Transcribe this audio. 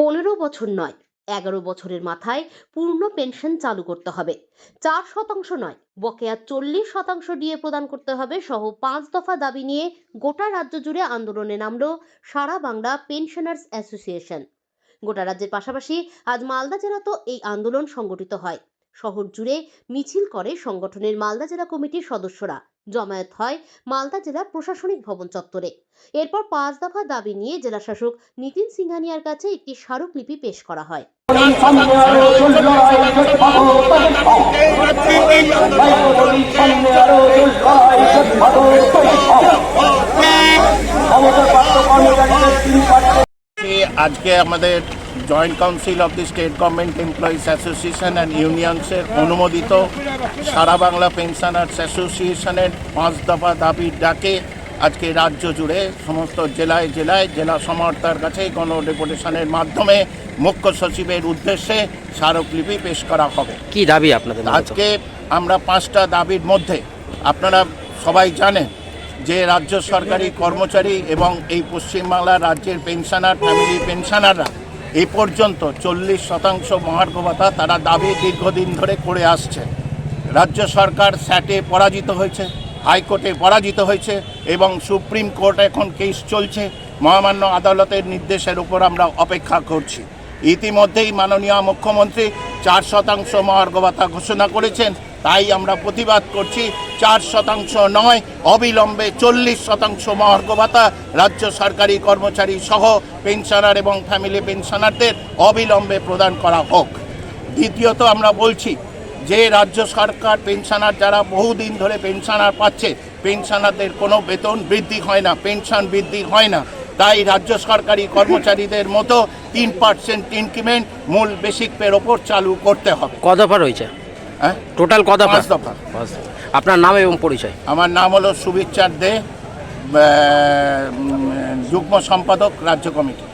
পনেরো বছর নয়, এগারো বছরের মাথায় পূর্ণ পেনশন চালু করতে হবে। চার শতাংশ নয়, বকেয়া চল্লিশ শতাংশ ডিএ প্রদান করতে হবে সহ পাঁচ দফা দাবি নিয়ে গোটা রাজ্য জুড়ে আন্দোলনে নামল সারা বাংলা পেনশনার্স অ্যাসোসিয়েশন। গোটা রাজ্যের পাশাপাশি আজ মালদা জেলাতেও এই আন্দোলন সংগঠিত হয়। শহর জুড়ে মিছিল করে সংগঠনের মালদা জেলা কমিটির সদস্যরা। জমায়েত হয় মালদা জেলা প্রশাসনিক ভবন চত্বরে। এরপর পাঁচ দফা দাবি নিয়ে জেলা শাসক নিতিন সিংহানিয়ার কাছে একটি স্মারকলিপি পেশ করা হয়। আজকে আমাদের joint council of the state government employees association and ইউনিয়নসের অনুমোদিত সারা বাংলা পেনশনার্স অ্যাসোসিয়েশনের পাঁচ দফা দাবির ডাকে আজকে রাজ্য জুড়ে সমস্ত জেলায় জেলায় জেলা সমর্থার কাছে গণ ডেপুটেশনের মাধ্যমে মুখ্য সচিবের উদ্দেশ্যে স্মারকলিপি পেশ করা হবে। কি দাবি আপনাদের আজকে আমরা পাঁচটা দাবির মধ্যে আপনারা সবাই জানেন যে রাজ্য সরকারি কর্মচারী এবং এই পশ্চিমবাংলার রাজ্যের পেনশনার ফ্যামিলি পেনশনাররা এই পর্যন্ত চল্লিশ শতাংশ মহার্ঘ ভাতা তারা দাবি দীর্ঘদিন ধরে করে আসছে। রাজ্য সরকার স্যাটে পরাজিত হয়েছে, হাইকোর্টে পরাজিত হয়েছে এবং সুপ্রিম কোর্ট এখন কেস চলছে। মহামান্য আদালতের নির্দেশের উপর আমরা অপেক্ষা করছি। ইতিমধ্যেই মাননীয় মুখ্যমন্ত্রী চার শতাংশ মহার্ঘ ভাতা ঘোষণা করেছেন। তাই আমরা প্রতিবাদ করছি চার শতাংশ নয়, অবিলম্বে চল্লিশ শতাংশ মহার্ঘ ভাতা রাজ্য সরকারি কর্মচারী সহ পেনশনার এবং ফ্যামিলি পেনশনারদের অবিলম্বে প্রদান করা হোক। দ্বিতীয়ত আমরা বলছি, যে রাজ্য সরকার পেনশনার যারা বহুদিন ধরে পেনশনার পাচ্ছে, পেনশনারদের কোনো বেতন বৃদ্ধি হয় না, পেনশন বৃদ্ধি হয় না। তাই রাজ্য সরকারি কর্মচারীদের মতো তিন পার্সেন্ট ইনক্রিমেন্ট মূল বেসিক পের ওপর চালু করতে হবে। ক দফা রয়েছে হ্যাঁ? টোটাল কত পাঁচ দফা। আপনার নাম এবং পরিচয়? আমার নাম হলো সুবিচার দে যুগ্ম সম্পাদক রাজ্য কমিটি।